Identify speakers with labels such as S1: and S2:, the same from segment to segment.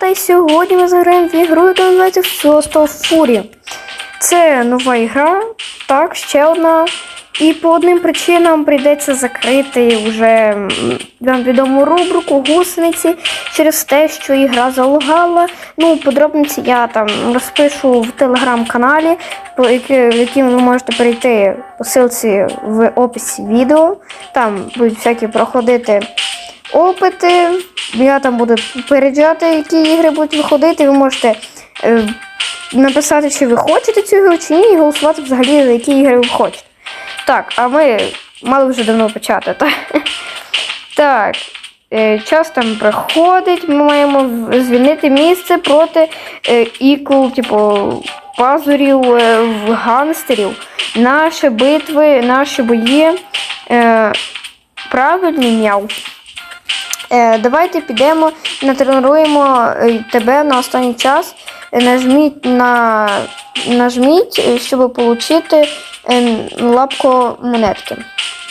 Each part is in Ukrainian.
S1: ребята, і сьогодні ми заграємо в ігру, яка називається Фьостов Фурі. Це нова ігра, так, ще одна. І по одним причинам прийдеться закрити вже вам відому рубрику гусениці через те, що ігра залагала. Ну, подробниці я там розпишу в телеграм-каналі, в який ви можете перейти по ссылці в описі відео. Там будуть всякі проходити опити. Я там буду переджати, які ігри будуть виходити. Ви можете е, написати, чи ви хочете цю ігру, чи ні, і голосувати взагалі, за які ігри ви хочете. Так, а ми мали вже давно почати. Так, так е, час там приходить, ми маємо звільнити місце проти е, ікл, типу, пазурів, е, гангстерів. Наші битви, наші бої. Е, правильні няв. Е, давайте підемо, натренуємо е, тебе на останній час. Е, Нажміть на нажміть, щоб отримати лапку монетки.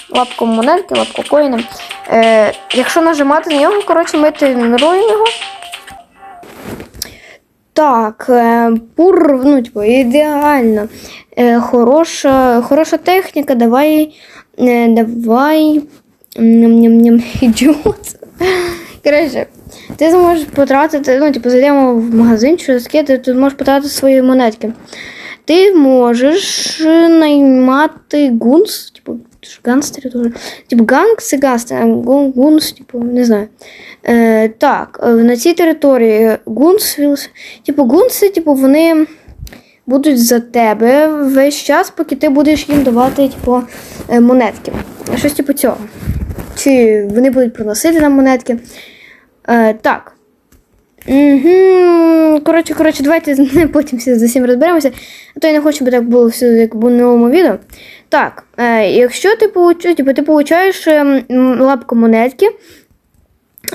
S1: Лапку монетки, лапку коїна. Е, якщо нажимати на нього, коротше, ми тренуємо його. Так, пур, ну, типу, ідеально. Хороша, хороша техніка, давай. Давай. Ням-ням-ням, ідіот. Коротше, ти зможеш потратити, ну, типу, зайдемо в магазин чи таке, ти можеш потратити свої монетки. Ти можеш наймати гунс, типу, ж теж. Типу ганг це ганстер, гунс, типу, не знаю. Е, так, е, на цій території гунс, типу, гунси, типу, вони будуть за тебе весь час, поки ти будеш їм давати, типу, е, монетки. Щось типу цього. Чи вони будуть приносити нам монетки. Е, так. Угу. Коротше, коротше, давайте потім за цим розберемося. А то я не хочу, щоб так було все як в новому відео. Так, е, якщо ти получаєш, типу, ти получаєш е, лапку монетки,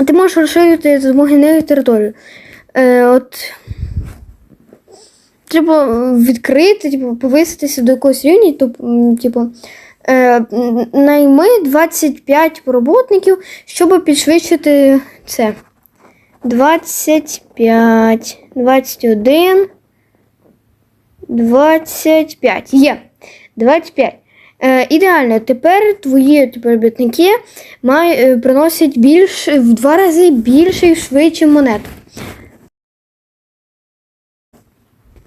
S1: ти можеш розширити змогу територію. Е, от, треба відкрити, типу, повиситися до якогось рівня, типу, найми 25 роботників, щоб підшвидшити це. 25, 21, 25. Є. 25. Е, ідеально, тепер твої робітники май, е, приносять більш, в два рази більше і швидше монет.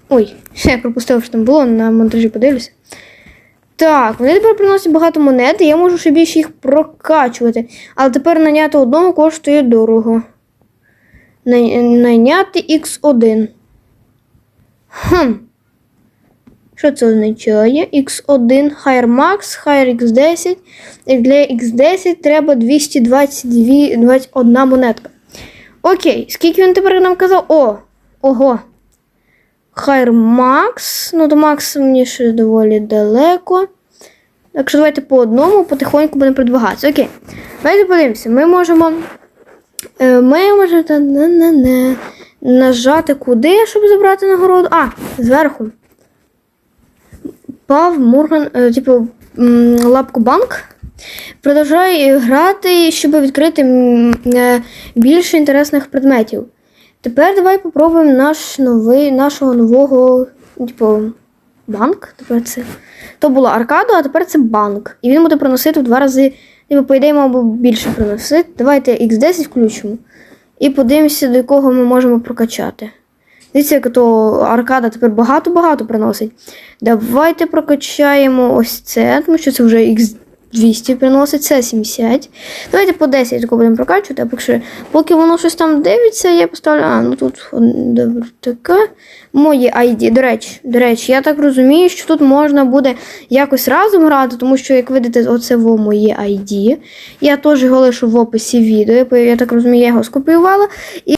S1: Ой, ще я пропустив, що там було, на монтажі подивлюся. Так, вони тепер приносять багато монет, і я можу ще більше їх прокачувати. Але тепер наняти одного коштує дорого. Найняти X1. Хм. Що це означає? X1 Higher Max, Higher X10. І для X10 треба 222 21 монетка. Окей, скільки він тепер нам казав? О! Ого! Higher Max. Ну, до Max мені ще доволі далеко. Так що давайте по одному потихоньку будемо продвигатися. Окей. Давайте подивимося. Ми можемо. Е, Ми можемо не, не, не, нажати куди, щоб забрати нагороду. А, зверху. Пав Морган, е, типу, лапку банк. Продовжуй грати, щоб відкрити е, більше інтересних предметів. Тепер давай попробуємо наш новий, нашого нового, типу, банк. Тепер це. То була аркада, а тепер це банк. І він буде приносити в два рази, типу, по ідеї, би більше приносити. Давайте X10 включимо. І подивимося, до якого ми можемо прокачати. Дивіться, як то аркада тепер багато-багато приносить. Давайте прокачаємо ось це, тому що це вже X200 приносить, це 70. Давайте по 10 тако будемо прокачувати, а поки, поки воно щось там дивиться, я поставлю. А, ну тут добре, таке. Моє ID. До речі, до речі, я так розумію, що тут можна буде якось разом грати, тому що, як видите, оце во моє ID. Я теж його лишу в описі відео. Я так розумію, я його скопіювала. І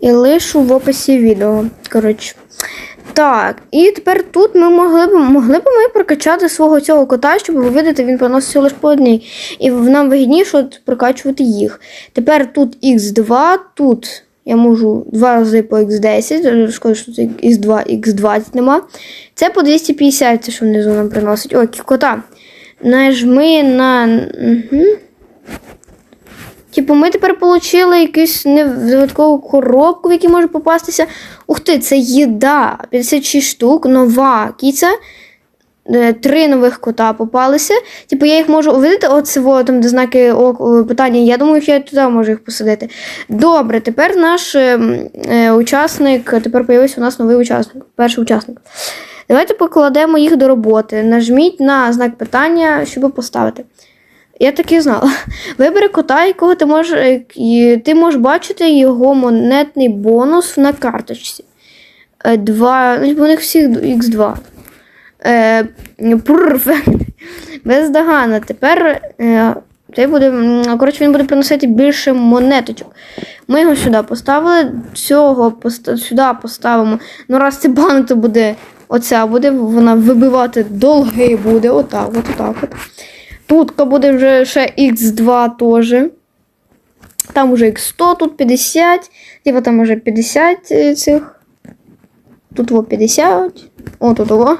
S1: і лишу в описі відео. Коротше. Так, і тепер тут ми могли б могли б ми прокачати свого цього кота, щоб ви видите, він приносить лише по одній. І нам вигідніше от прокачувати їх. Тепер тут Х2, тут я можу два рази по Х10, шкода, що це Х2, Х20 нема. Це по 250, це що внизу нам приносить. О, кота. Нажми на. Угу. Типу, ми тепер отримали якусь додаткову коробку, в якій може попастися. Ух ти, це їда. 56 штук, нова кіця. Е, Три нових кота попалися. Типу, я їх можу увидіти, цього, там, де знаки питання. Я думаю, що я туди можу їх посадити. Добре, тепер наш е, е, учасник, тепер появився у нас новий учасник, перший учасник. Давайте покладемо їх до роботи. Нажміть на знак питання, щоб поставити. Я так і знала. Вибери кота, якого ти можеш, е, ти можеш бачити його монетний бонус на карточці. Е, Два, ну, у них всіх Х2. Е, Перфект. Бездоганно. Тепер е, це буде, коротше, він буде приносити більше монеточок. Ми його сюди поставили, цього поста- сюди поставимо. Ну, раз це бан, то буде оця буде, вона вибивати долги буде. Отак, от, отак. От. Тут буде вже ще Х2 теж. Там уже Х100, тут 50. Типа там уже 50 е, цих. Тут во 50. О, тут о.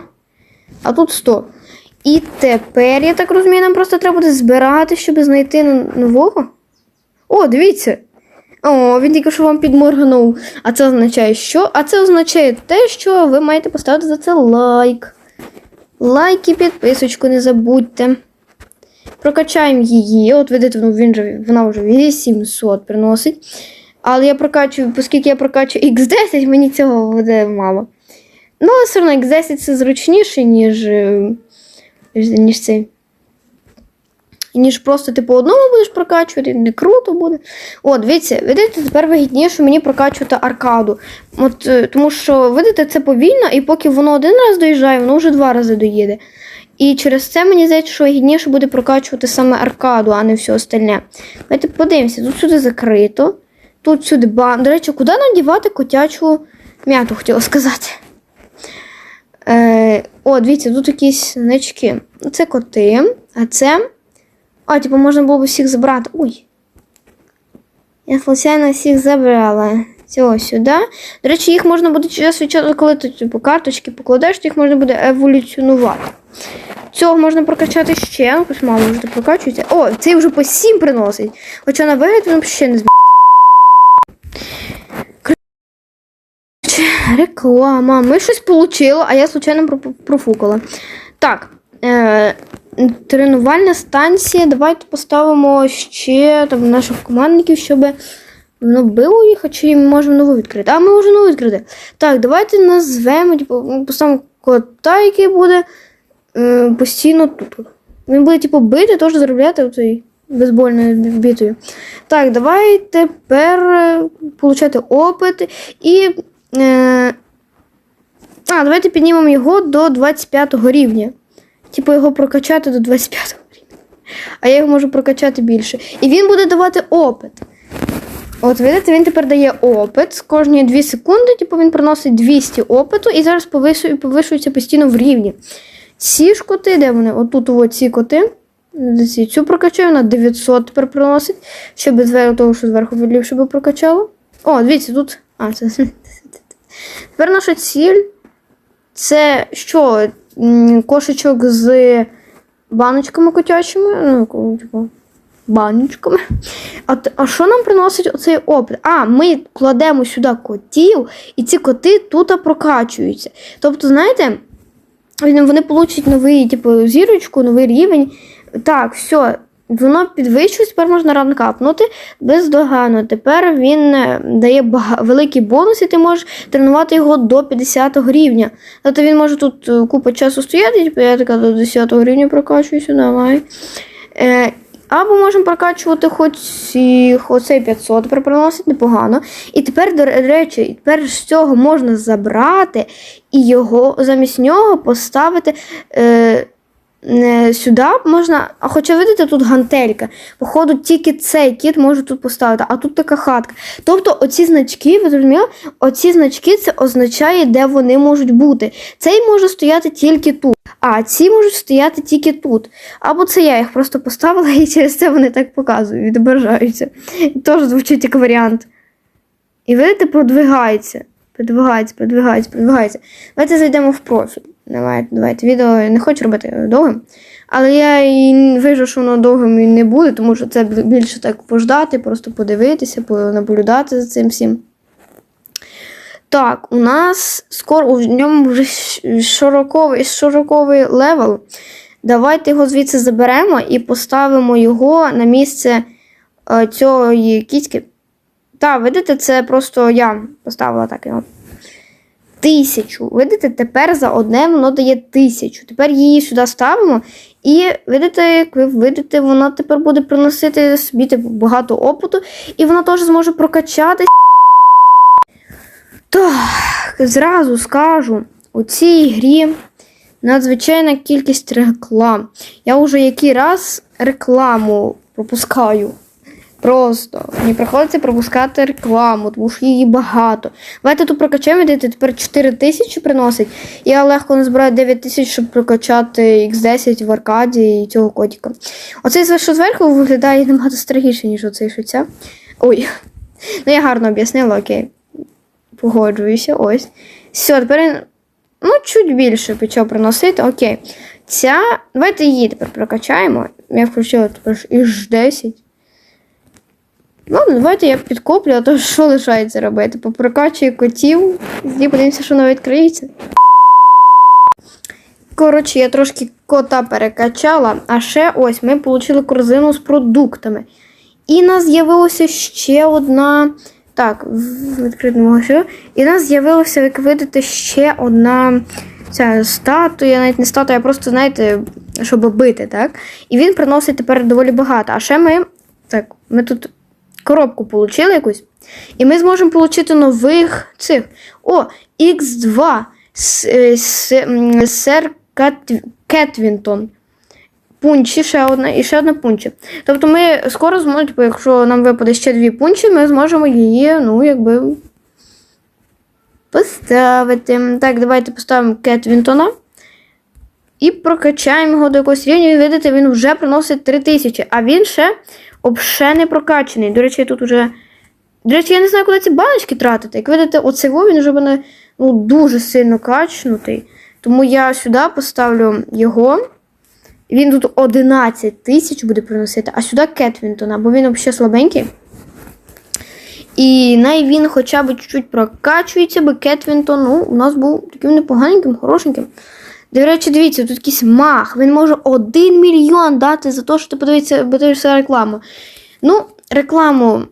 S1: А тут 100. І тепер, я так розумію, нам просто треба буде збирати, щоб знайти нового. О, дивіться. О, він тільки що вам підморгнув. А це означає що? А це означає те, що ви маєте поставити за це лайк. Лайк і підписочку не забудьте. Прокачаємо її. От видите, ну, він же, вона вже 800 приносить. Але я прокачую, оскільки я прокачую X10, мені цього буде мало. Ну, але все одно X10 це зручніше, ніж, е, ніж цей. Ніж просто ти по одному будеш прокачувати, не круто буде. От, дивіться, видите, тепер вигідніше мені прокачувати аркаду. От, е, тому що, видите, це повільно, і поки воно один раз доїжджає, воно вже два рази доїде. І через це мені здається, що вигідніше буде прокачувати саме аркаду, а не все остальне. Давайте подивимося, тут сюди закрито, тут сюди бан. До речі, куди нам дівати котячу м'яту, хотіла сказати. Е, о, дивіться, тут якісь значки. Це коти, а це. А, типу, можна було б всіх забрати. Ой. Я случайно всіх забрала. Цього сюди. До речі, їх можна буде час від часу, коли ти типу, карточки покладеш, то їх можна буде еволюціонувати. Цього можна прокачати ще. Якось мало вже прокачується. О, цей вже по 7 приносить. Хоча на вигляд він ще не змінив. Реклама. Ми щось отримали, а я случайно профукала. Так. Е, тренувальна станція. Давайте поставимо ще там наших командників, щоб воно било їх, а чи ми можемо нову відкрити. А ми можемо нову відкрити. Так, давайте назвемо, типу, ну, поставимо кота, який буде е, постійно тут. Він буде, типу, бити, теж заробляти оцей бейсбольною бітою. Так, давай тепер е, получати опит і. Е, а, давайте піднімемо його до 25 рівня. Типу його прокачати до 25 рівня. А я його можу прокачати більше. І він буде давати опит. От, видите, він тепер дає опит. З кожні 2 секунди, типу, він приносить 200 опиту і зараз повишується постійно в рівні. Ці ж коти, де вони? Отут от ці коти. Цю прокачаю на 900 тепер приносить. Без зверху того, що зверху велів, щоб прокачало. О, дивіться, тут. А, це. Тепер наша ціль це що? Кошечок з баночками котячими. Ну, типу, баночками. А, що нам приносить оцей опит? А, ми кладемо сюди котів, і ці коти тут прокачуються. Тобто, знаєте, вони получать новий, типу, зірочку, новий рівень. Так, все. Воно підвищується, тепер можна ранкапнути бездоганно. Тепер він е, дає великий бонус, і ти можеш тренувати його до 50 рівня. Тобто він може тут е, купа часу стояти, типу я така до 10 рівня прокачуюся, давай. Е, або можемо прокачувати хоч оцей 500, тепер приносить непогано. І тепер, до речі, тепер з цього можна забрати і його замість нього поставити. Е, сюди можна, а хоча видите, тут гантелька. Походу, тільки цей кіт може тут поставити, а тут така хатка. Тобто, оці значки, ви зрозуміли, оці значки це означає, де вони можуть бути. Цей може стояти тільки тут, а ці можуть стояти тільки тут. Або це я їх просто поставила, і через це вони так показують, відображаються. Теж звучить як варіант. І видите, продвигається. Продвигається, продвигається, продвигається. Давайте зайдемо в профіль. Давайте, давайте. Відео я не хочу робити довгим. Але я і вижу, що воно довгим і не буде, тому що це більше так пождати, просто подивитися, понаблюдати за цим всім. Так, у нас скоро у ньому вже широковий, широковий левел. Давайте його звідси заберемо і поставимо його на місце е, цієї кіцьки. Так, видите, це просто я поставила так його. Тисячу. Видите, тепер за одне воно дає тисячу. Тепер її сюди ставимо. І видите, як ви видите, вона тепер буде приносити собі типу, багато опиту, і вона теж зможе прокачати. Так, зразу скажу, у цій грі надзвичайна кількість реклам. Я вже який раз рекламу пропускаю. Просто мені приходиться пропускати рекламу, тому що її багато. Давайте тут прокачаємо, де тепер 4 тисячі приносить. Я легко назбираю 9 тисяч, щоб прокачати X10 в аркаді і цього котика. Оцей, що зверху виглядає набагато страхіше, ніж оцей що ця. Ой. Ну я гарно об'яснила, окей. Погоджуюся, ось. Все, тепер ну, чуть більше почав приносити, окей. Ця. Давайте її тепер прокачаємо. Я включила тепер X10. Ладно, давайте я підкоплю, а то що лишається робити? Типу, Попрокачую котів, тоді подивимося, що навіть відкриється. Коротше, я трошки кота перекачала, а ще ось ми отримали корзину з продуктами. І нас з'явилася ще одна. Так, відкритому що. І нас з'явилася, як видите, ще одна ця статуя, навіть не статуя, а просто, знаєте, щоб бити. так? І він приносить тепер доволі багато. А ще ми. Так, ми тут коробку отримали якусь. І ми зможемо отримати нових цих. О, X2 сер Кетвінтон. Пунчі, ще одна і ще одна пунчі. Тобто ми скоро зможемо, типу, якщо нам випаде ще дві пунчі, ми зможемо її, ну, якби. Поставити. Так, давайте поставимо Кетвінтона. І прокачаємо його до якогось рівня. І видите, він вже приносить 3000, а він ще Обше не прокачаний. До речі, тут уже. До речі, я не знаю, куди ці баночки тратити. Як видите, оцей він вже мене ну, дуже сильно качнутий. Тому я сюди поставлю його. Він тут 11 тисяч буде приносити, а сюди Кетвінтона, бо він взагалі слабенький. І най він хоча б чуть-чуть прокачується, бо Кетвінтон ну, у нас був таким непоганеньким, хорошеньким. До речі, дивіться, тут якийсь мах. Він може 1 мільйон дати за те, що ти подивишся, подивишся рекламу. Ну, рекламу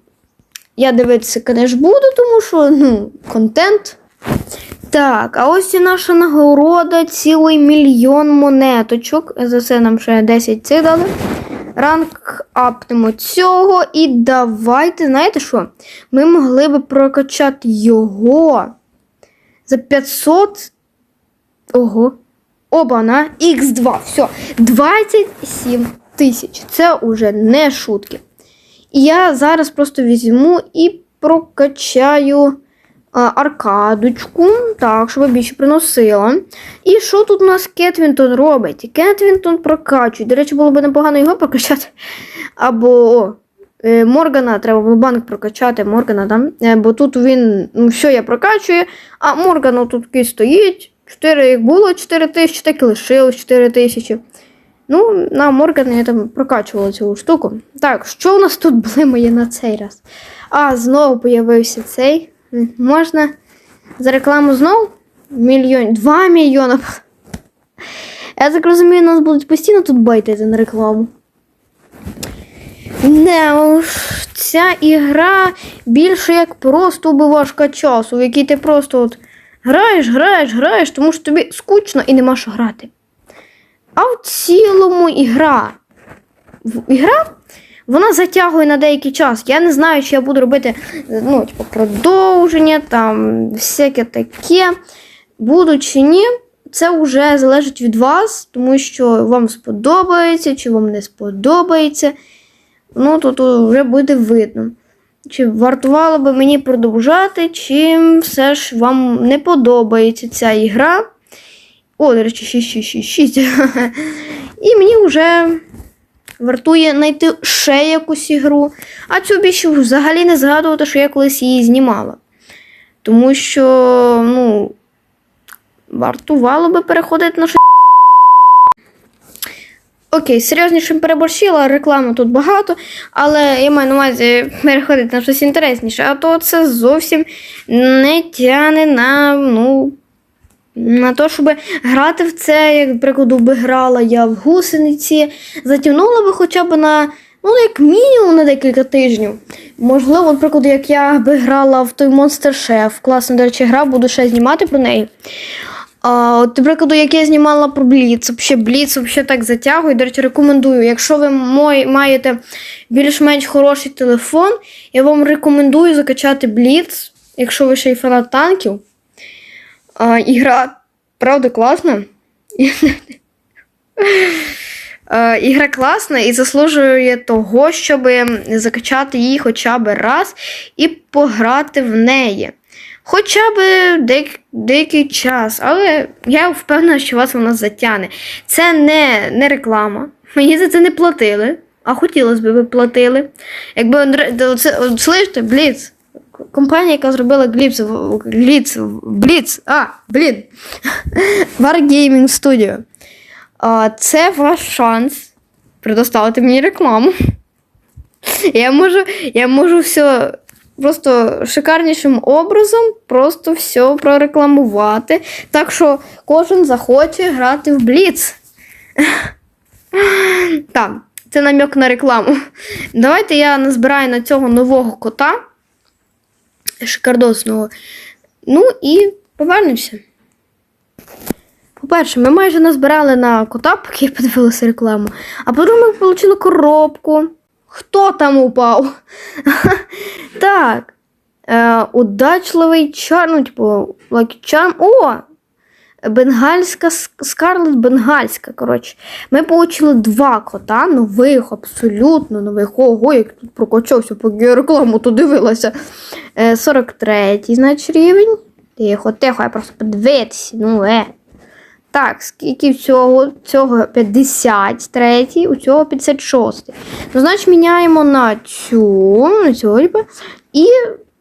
S1: я дивитися, звісно, буду, тому що ну, контент. Так, а ось і наша нагорода цілий мільйон монеточок. За це нам ще 10 цих дали. Ранг апнемо цього. І давайте, знаєте що? Ми могли би прокачати його за 500. Ого. Оба-на, Х2. Все. 27 тисяч. Це уже не шутки. І я зараз просто візьму і прокачаю а, аркадочку, так, щоб більше приносила. І що тут у нас Кетвінтон робить? Кетвінтон прокачує. До речі, було б непогано його прокачати. Або е, Моргана, треба було банк прокачати, Моргана, там. Е, бо тут він, ну, все я прокачую, а Морган тут стоїть. 4 як було 4 тисячі, так і лишилось 4 тисячі. Ну, на Моргана я там прокачувала цю штуку. Так, що у нас тут блимає на цей раз? А, знову появився цей. Можна за рекламу знову? Мільйон. 2 мільйона. Я так розумію, нас будуть постійно тут байтити на рекламу. Не, ця ігра більше як просто убивашка часу, в якій ти просто от Граєш, граєш, граєш, тому що тобі скучно і нема що грати. А в цілому ігра. Ігра вона затягує на деякий час. Я не знаю, чи я буду робити ну, типу, продовження, там, всяке таке. Буду чи ні. Це вже залежить від вас, тому що вам сподобається, чи вам не сподобається. Ну, то, то вже буде видно. Чи вартувало би мені продовжати, чи все ж вам не подобається ця ігра. О, до речі, 666. І мені вже вартує знайти ще якусь ігру. А цю більше взагалі не згадувати, що я колись її знімала. Тому що, ну, вартувало би переходити на щось. Окей, серйозніше переборщила, реклами тут багато, але я маю на увазі переходити на щось інтересніше, а то це зовсім не тяне на, ну, на те, щоб грати в це, як, прикладу, би грала я в гусениці, затягнула би хоча б на, ну, як мінімум на декілька тижнів. Можливо, наприклад, як я би грала в той Monster Chef, класна, до речі, гра, буду ще знімати про неї. А, от, до прикладу, як я знімала про Бліц, взагалі Бліц взагалі так затягує. До речі, рекомендую. Якщо ви маєте більш-менш хороший телефон, я вам рекомендую закачати Бліц, якщо ви ще й фанат танків. А, ігра, правда, класна. Ігра класна і заслужує того, щоб закачати її хоча б раз і пограти в неї. Хоча б деяк- деякий час, але я впевнена, що вас вона затягне. Це не, не реклама. Мені за це не платили, а хотілося б ви платили. Якби от слышите, Бліц. Компанія, яка зробила Гліц, Гліц, Бліц, а, блін. Wargaming Studio. А, це ваш шанс предоставити мені рекламу. Я можу, я можу все просто шикарнішим образом просто все прорекламувати. Так що кожен захоче грати в Бліц. Так, це намек на рекламу. Давайте я назбираю на цього нового кота. Шикардосного. Ну і повернемося. По-перше, ми майже назбирали на кота, поки я подивилася рекламу. А по-друге, ми отримали коробку. Хто там упав? так. Е, удачливий чар, ну, типу, Lucky Charm. О! Бенгальська ск- Скарлет Бенгальська. Коротше. Ми отримали два кота, нових, абсолютно нових. Ого, як тут прокачався, поки я рекламу то дивилася. Е, 43-й, значить, рівень. Тихо, тихо, я просто подивитися. Ну, е. Так, скільки всього? Цього 53, у цього 56. Ну, значить, міняємо на цю, на типу, і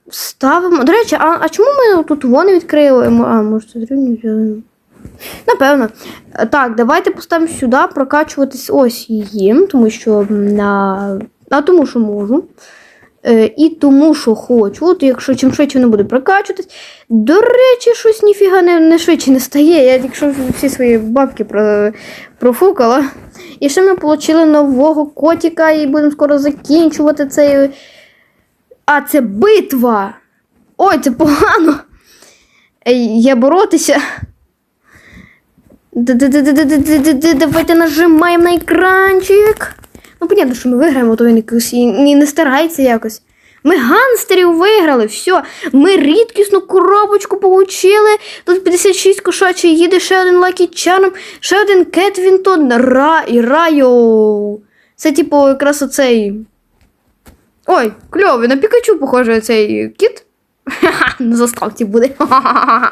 S1: ставимо. До речі, а, а чому ми тут вони відкрили? А, може, це зрівнює? Напевно. Так, давайте поставимо сюди прокачуватись ось її, тому що на. А тому що можу. Е, і тому, що хочу. От якщо чим швидше не буде прокачуватись. До речі, щось ніфіга не, не швидше не стає. Я якщо всі свої бабки про, профукала. І ще ми отримали нового котика і будемо скоро закінчувати цей. А, це битва! Ой, це погано! Я боротися. Давайте нажимаємо на екранчик. Ну, понятно, що ми виграємо, то він якось і і не старається якось. Ми ганстерів виграли, все. Ми рідкісну коробочку получили. Тут 56 кошачий їде, ще один Лакі Чарм, ще один Кетвінтон, Ра і Райо. Це, типу, якраз оцей. Ой, кльовий, на Пікачу похожий цей кіт. На заставці буде. Ха-ха-ха.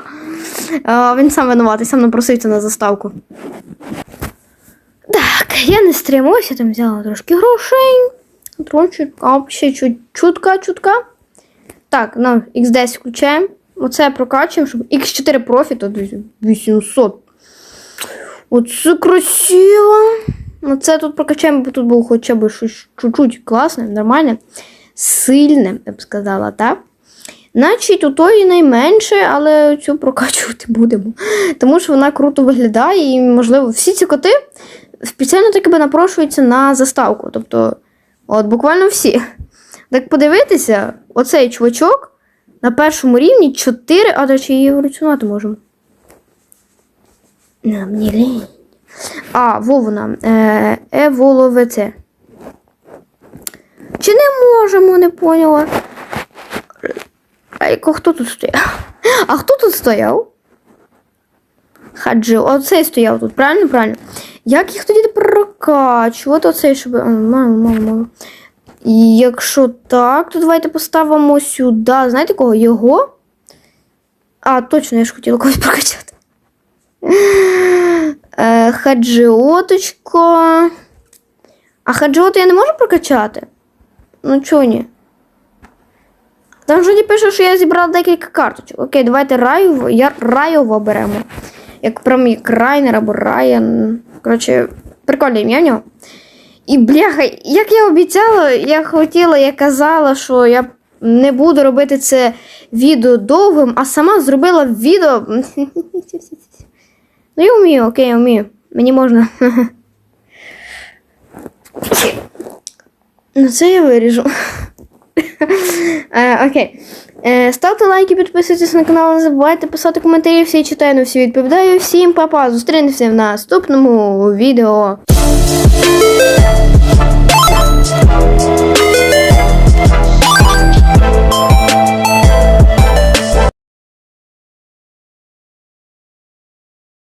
S1: Він сам винуватий, сам напросився на заставку. Так, я не стримуюся, там взяла трошки грошей. Трошки, а ще чутка, чутка. Так, ну, X10 включаємо. Оце прокачуємо, щоб X4 профі, то 800. Оце красиво. Оце тут прокачаємо, бо тут було хоча б щось чуть-чуть класне, нормальне, сильне, я б сказала, так? Значить, у тої найменше, але цю прокачувати будемо. Тому що вона круто виглядає, і, можливо, всі ці коти спеціально таки би напрошуються на заставку. Тобто, от буквально всі. Так подивитися, оцей чувачок на першому рівні 4, а до речі, її еволюціонувати можемо. Мені лінь. А, во вона. Е, еволовеце. Чи не можемо, не поняла. А хто тут стояв? А хто тут стояв? Хаджи, оцей стояв тут, правильно? Правильно. Як їх тоді прокачувати? Оцей, щоб. Мало, мало, мало. І якщо так, то давайте поставимо сюди. Знаєте кого? Його? А, точно, я ж хотіла когось прокачати. Е. А хаджіоту я не можу прокачати? Ну чого ні? Там ж не пише, що я зібрала декілька карточок. Окей, давайте раю, я райово беремо. Як прям як Райнер або Райан. Коротше, прикольне ім'я нього. І бляха, як я обіцяла, я хотіла, я казала, що я не буду робити це відео довгим, а сама зробила відео. Ну, я вмію, окей, я вмію. Мені можна. Ну, це я виріжу. Е, окей. Е, ставте лайки, підписуйтесь на канал, не забувайте писати коментарі, всі читаю, на всі відповідаю. Всім папа! зустрінемося в наступному відео.